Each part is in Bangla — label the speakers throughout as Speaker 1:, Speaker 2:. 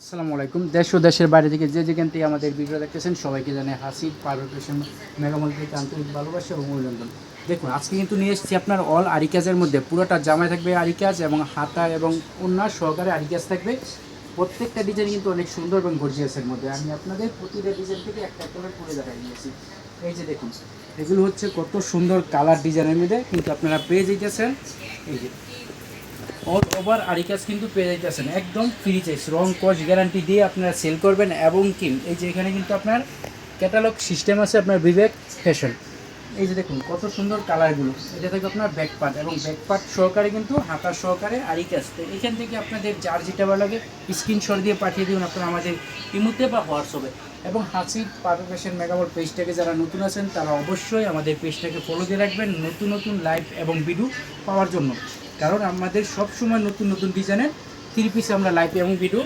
Speaker 1: আসসালামু আলাইকুম। দেশ ও দেশের বাইরে থেকে যে যেখান থেকে আমাদের ভিডিও দেখতেছেন, সবাইকে জানাই হাসির পারভেশন মেগামল থেকে আন্তরিক ভালোবাসা এবং অভিনন্দন। দেখুন, আজকে কিন্তু নিয়ে এসেছি আপনার অল আরিকাজের মধ্যে পুরোটা জামায় থাকবে আরিকাজ এবং হাতা এবং অন্য সহকারে আরিকাজ থাকবে। প্রত্যেকটা ডিজাইন কিন্তু অনেক সুন্দর এবং গর্জিয়াসের মধ্যে। আমি আপনাদের প্রতিটা ডিজাইন থেকে একটা একটা করে করে দেখাই দিয়েছি। এই যে দেখুন, এগুলো হচ্ছে কত সুন্দর কালার ডিজাইনের মধ্যে। কিন্তু আপনারা পেয়ে যেতেছেন এই যে অল ওভার আরিকাস কিন্তু পেয়ে যাইতেছেন। একদম ফ্রি চাইস রং কস গ্যারান্টি দিয়ে আপনারা সেল করবেন এবং কি এই যে এখানে কিন্তু আপনার ক্যাটালগ সিস্টেম আছে আপনার বিবেক ফ্যাশন এই যে দেখুন, কত সুন্দর কালারগুলো এটা থেকে আপনার ব্যাক পার্ট এবং ব্যাক পার্ট সহকারে কিন্তু হাতা সহকারে আরিকাস তো এখান থেকে আপনাদের যার যেটা ভালো লাগে স্ক্রিনশট দিয়ে পাঠিয়ে দিন আপনারা আমাদের ইমুতে বা হোয়াটসঅ্যাপে। এবং হাসির পারফেকশন ফ্যাশন মেগাবল পেজটাকে যারা নতুন আছেন, তারা অবশ্যই আমাদের পেজটাকে ফলো দিয়ে রাখবেন। নতুন নতুন লাইভ এবং ভিডিও পাওয়ার জন্য। কারণ আমাদের সব সময় নতুন নতুন ডিজাইনের থ্রি পিস আমরা লাইভ এবং ভিডিও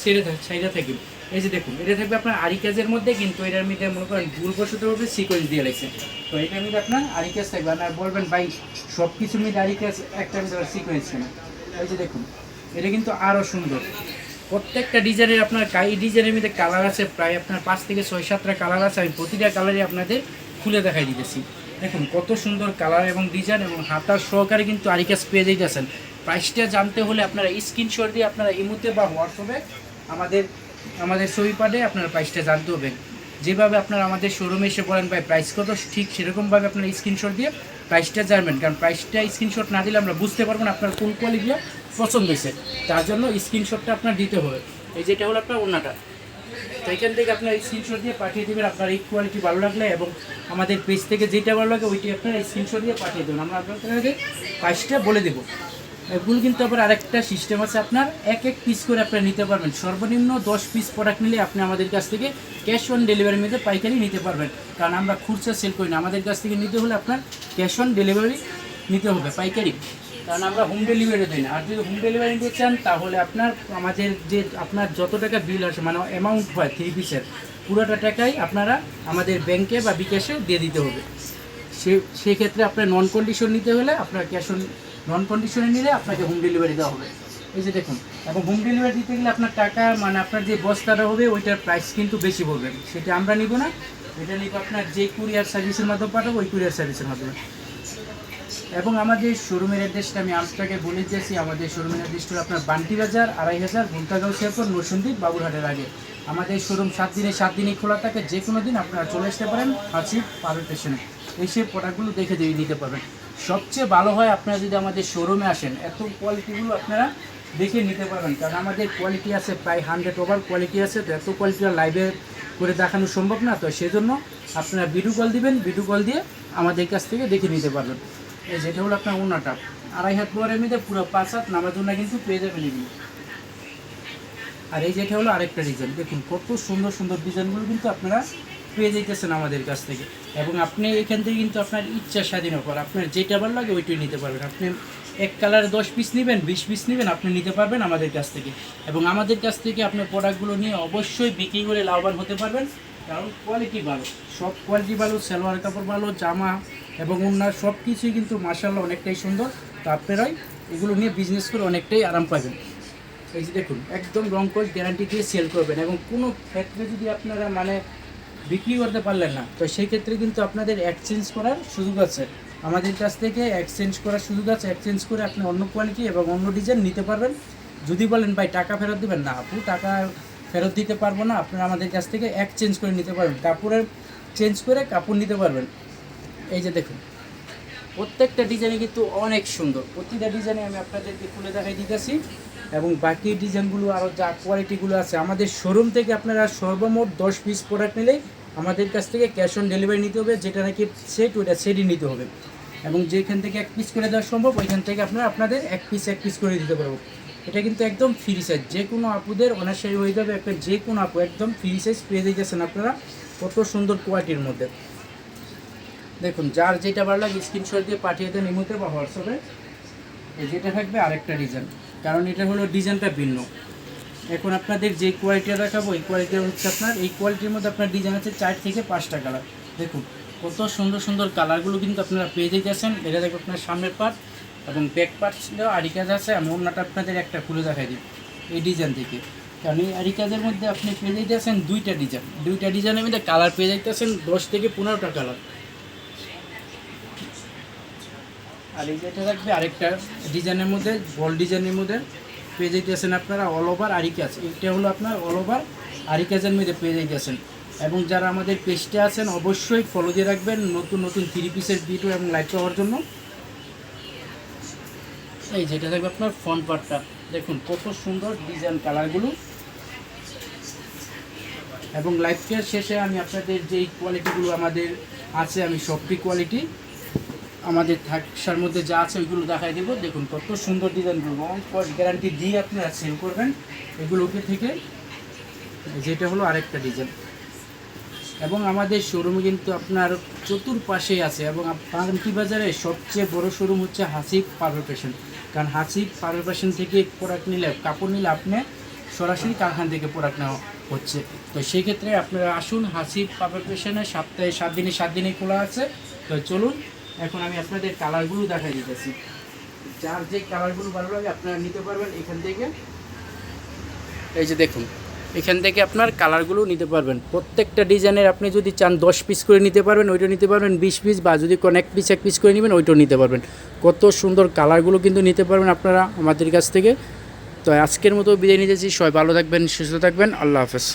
Speaker 1: ছেড়ে ছাইড়া থাকি। এই যে দেখুন, এটা থাকবে আপনার আরিকাজের মধ্যে, কিন্তু এটার মধ্যে মনে করেন ভুলবশতভাবে সিকোয়েন্স দিয়ে লাগছে তো এটার মধ্যে আপনার আরিকাজ থাকবে। আর বলবেন, ভাই সব কিছুর মধ্যে আরিকাজ একটা ভিতরে সিকোয়েন্স কেন? এই যে দেখুন, এটা কিন্তু আরও সুন্দর। প্রত্যেকটা ডিজাইনের আপনার কাই ডিজাইনের মধ্যে কালার আছে, প্রায় আপনার পাঁচ থেকে ছয়, সাতটা কালার আছে। আমি প্রতিটা কালারই আপনাদের খুলে দেখাই দিতেছি। দেখুন, কত সুন্দর কালার এবং ডিজাইন এবং হাতার সহকারে কিন্তু আরিকাস পেয়ে যাইতেছেন। প্রাইসটা জানতে হলে আপনারা স্ক্রিনশট দিয়ে আপনারা ইমুতে বা হোয়াটসঅ্যাপে আমাদের আমাদের পাঠে আপনারা প্রাইসটা জানতে হবে। যেভাবে আপনারা আমাদের শোরুমে এসে বলেন, ভাই প্রাইস কত? ঠিক সেরকমভাবে আপনারা স্ক্রিনশট দিয়ে প্রাইসটা জানবেন। কারণ প্রাইসটা স্ক্রিনশট না দিলে আমরা বুঝতে পারব না আপনার কোন কোয়ালিটিটা পছন্দ হয়েছে। তার জন্য স্ক্রিনশটটা আপনার দিতে হবে। এই যেটা হলো আপনার অন্যটা তো এখান থেকে আপনার স্ক্রিনশট দিয়ে পাঠিয়ে দেবেন, আপনার এই কোয়ালিটি ভালো লাগলে এবং আমাদের পেজ থেকে যেটা ভালো লাগে ওইটি আপনার স্ক্রিনশট দিয়ে পাঠিয়ে দেবেন। আমরা আপনাদের প্রাইসটা বলে দেবো। এগুলো কিন্তু আবার আরেকটা সিস্টেম আছে আপনার, এক এক পিস করে আপনারা নিতে পারবেন। সর্বনিম্ন দশ পিস প্রোডাক্ট নিলে আপনি আমাদের কাছ থেকে ক্যাশ অন ডেলিভারি মধ্যে পাইকারি নিতে পারবেন। কারণ আমরা খুচরা সেল করি না। আমাদের কাছ থেকে নিতে হলে আপনার ক্যাশ অন ডেলিভারি নিতে হবে, পাইকারি। কারণ আমরা হোম ডেলিভারি দিই না। আর যদি হোম ডেলিভারি নিতে চান, তাহলে আপনার আমাদের যে, আপনার যত টাকা বিল আসে মানে অ্যামাউন্ট হয় থ্রি পিসের পুরোটা টাকাই আপনারা আমাদের ব্যাংকে বা বিকাশে দিয়ে দিতে হবে। সে, সেক্ষেত্রে আপনার নন কন্ডিশন নিতে হলে আপনার ক্যাশ অন নন কন্ডিশনে নিলে আপনাকে হোম ডেলিভারি দেওয়া হবে। এই যে দেখুন, এবং হোম ডেলিভারি দিতে গেলে আপনার টাকা মানে আপনার যে বস্তাটা হবে, ওইটার প্রাইস কিন্তু বেশি পড়বে। সেটা আমরা নিব না, এটা নিব আপনার যে কুরিয়ার সার্ভিসের মাধ্যমে পাঠাবো, ওই কুরিয়ার সার্ভিসের মাধ্যমে। এবং আমাদের শোরুমের অ্যাড্রেসটা আমি আমটাকে বলে দিয়েছি। আমাদের শোরুমের অ্যাড্রেসটা আপনার বান্টি বাজার, আড়াই হাজার ঘুমতাগাঁও শেরপুর নরসন্দীপ বাবুরহাটের আগে। আমাদের শোরুম সাত দিনে, সাত দিনই খোলা থাকে। যে কোনো দিন আপনারা চলে আসতে পারেন হাসির পারুল স্টেশনে। এসে প্রোডাক্টগুলো দেখে দিয়ে দিতে পারবেন। সবচেয়ে ভালো হয় আপনারা যদি আমাদের শোরুমে আসেন, এত কোয়ালিটিগুলো আপনারা দেখে নিতে পারবেন। কারণ আমাদের কোয়ালিটি আছে প্রায় হান্ড্রেড ওভার কোয়ালিটি আছে, তো এত কোয়ালিটি লাইভে করে দেখানো সম্ভব না। তো সেজন্য আপনারা ভিডিও কল দিবেন ভিডিও কল দিয়ে আমাদের কাছ থেকে দেখে নিতে পারবেন। এই যেটা হলো আপনার ওনাটা আড়াই হাত পরের মধ্যে পুরো পাঁচ হাত নামার জন্য কিন্তু পেয়ে যাবেন এগুলো আর এই যেটা হলো আরেকটা ডিজাইন দেখুন, কত সুন্দর সুন্দর ডিজাইনগুলো কিন্তু আপনারা পেয়ে যাইতেছেন আমাদের কাছ থেকে। এবং আপনি এখান থেকে কিন্তু আপনার ইচ্ছা স্বাধীন পর আপনার যেটা ভালো লাগে ওইটাই নিতে পারবেন। আপনি এক কালারে দশ পিস নেবেন, বিশ পিস নেবেন, আপনি নিতে পারবেন আমাদের কাছ থেকে। এবং আমাদের কাছ থেকে আপনার প্রোডাক্টগুলো নিয়ে অবশ্যই বিক্রি করে লাভবান হতে পারবেন। কারণ কোয়ালিটি ভালো। সব কোয়ালিটি ভালো, সালোয়ার কাপড় ভালো, জামা এবং অন্য সব কিছুই কিন্তু মার্শাল্লাহ অনেকটাই সুন্দর। তো আপনারাই এগুলো নিয়ে বিজনেস করে অনেকটাই আরাম পাবেন। এই যে দেখুন, একদম রং কোচ গ্যারান্টি দিয়ে সেল করবেন এবং কোনো ক্ষেত্রে যদি আপনারা মানে বিক্রি করতে পারলেন না, তো সেই ক্ষেত্রে কিন্তু আপনাদের এক্সচেঞ্জ করার সুযোগ আছে। আমাদের কাছ থেকে এক্সচেঞ্জ করার সুযোগ আছে। এক্সচেঞ্জ করে আপনি অন্য কোয়ালিটি এবং অন্য ডিজাইন নিতে পারবেন। যদি বলেন, ভাই, টাকা ফেরত দেবেন না, আপু, টাকা ফেরত দিতে পারব না। আপনারা আমাদের কাছ থেকে এক্সচেঞ্জ করে নিতে পারবেন। কাপড়ের চেঞ্জ করে কাপড় নিতে পারবেন। এই যে দেখুন, প্রত্যেকটা ডিজাইনে কিন্তু অনেক সুন্দর। প্রতিটা ডিজাইনে আমি আপনাদেরকে খুলে দেখাই দিতেছি এবং বাকি ডিজাইনগুলো আরও যা কোয়ালিটিগুলো আছে, আমাদের শোরুম থেকে আপনারা সর্বমোট দশ পিস প্রোডাক্ট নিলেই আমাদের কাছ থেকে ক্যাশ অন ডেলিভারি নিতে হবে, যেটা নাকি সেট ওইটা সেটই নিতে হবে। এবং যেখান থেকে এক পিস করে দেওয়া সম্ভব, ওইখান থেকে আপনারা আপনাদের এক পিস এক পিস করে দিতে পারব। এটা কিন্তু একদম ফ্রি সাইজ যে কোনো আপুদের অনার্সারি হয়ে যাবে, একটা যে কোনো আপু একদম ফ্রি সাইজ পেয়ে দিয়েছেন আপনারা, কত সুন্দর কোয়ালিটির মধ্যে। দেখুন, যার যেটা ভালো লাগে স্ক্রিনশট দিয়ে পাঠিয়ে দেন ইমোতে বা হোয়াটসঅ্যাপে। এই যেটা থাকবে আরেকটা ডিজাইন কারণ এটা হলো ডিজাইনটা ভিন্ন। এখন আপনাদের যে কোয়ালিটিটা দেখাবো, এই কোয়ালিটি হচ্ছে আপনার, এই কোয়ালিটির মধ্যে আপনার ডিজাইন আছে চার থেকে পাঁচটা কালার দেখুন, কত সুন্দর সুন্দর কালারগুলো কিন্তু আপনারা পেয়ে যেতেছেন এটা দেখো আপনার সামনের পার্ট এবং ব্যাক পার্ট ছিল আরি কাজ আছে। আমি অন্যটা আপনাদের একটা খুলে দেখাই দিই এই ডিজাইন থেকে। কারণ এই আরি কাজের মধ্যে আপনি পেয়ে যাইতেছেন দুইটা ডিজাইন দুইটা ডিজাইনের মধ্যে কালার পেয়ে যাইতেছেন দশ থেকে পনেরোটা কালার আর এই যেটা থাকবে আরেকটা ডিজাইনের মধ্যে, বল ডিজাইনের মধ্যে পেয়ে যাইতেছেন আপনারা অল ওভার আরি কাজ এটা হলো আপনার অল ওভার আরি কাজের মধ্যে পেয়ে যাইতেছেন। এবং যারা আমাদের পেজটা আছেন, অবশ্যই ফলো দিয়ে রাখবেন নতুন নতুন থ্রি পিসের ভিডিও এবং লাইভ পাওয়ার জন্য। এই যেটা থাকবে আপনার ফ্রন্ট পার্টটা দেখুন, কত সুন্দর ডিজাইন কালারগুলো এবং লাইফকেয়ার শেষে আমি আপনাদের যেই কোয়ালিটিগুলো আমাদের আছে, আমি সবটি কোয়ালিটি আমাদের থাকসার মধ্যে যা আছে ওইগুলো দেখাই দেবো। দেখুন কত সুন্দর ডিজাইনগুলো রং গ্যারান্টি দিয়ে আপনারা সেল করবেন। এগুলোকে থেকে যেটা হলো আরেকটা ডিজাইন এবং আমাদের শোরুমে কিন্তু আপনার চতুর্পাশেই আছে এবং পান্তি বাজারে সবচেয়ে বড় শোরুম হচ্ছে হাসিব ফ্যাশন কারণ হাসিব ফ্যাশন থেকে প্রোডাক্ট নিলে, কাপড় নিলে আপনি সরাসরি কারখান থেকে প্রোডাক্ট নেওয়া হচ্ছে। তো সেই ক্ষেত্রে আপনারা আসুন হাসিব ফ্যাশনে সপ্তাহে সাত দিনে সাত দিনে খোলা আছে। তো চলুন এখন আমি আপনাদের কালারগুলো দেখাই দিতেছি। যার যে কালারগুলো ভালো লাগে আপনারা নিতে পারবেন এখান থেকে। এই যে দেখুন, এখান থেকে আপনার কালারগুলো নিতে পারবেন। প্রত্যেকটা ডিজাইনের আপনি যদি চান দশ পিস করে নিতে পারবেন, ওইটা নিতে পারবেন, বিশ পিস বা যদি কোনো এক পিস এক পিস করে নেবেন, ওইটাও নিতে পারবেন। কত সুন্দর কালারগুলো কিন্তু নিতে পারবেন আপনারা আমাদের কাছ থেকে। তো আজকের মতো বিদায় নিতেছি সবাই ভালো থাকবেন, সুস্থ থাকবেন। আল্লাহ হাফেজ।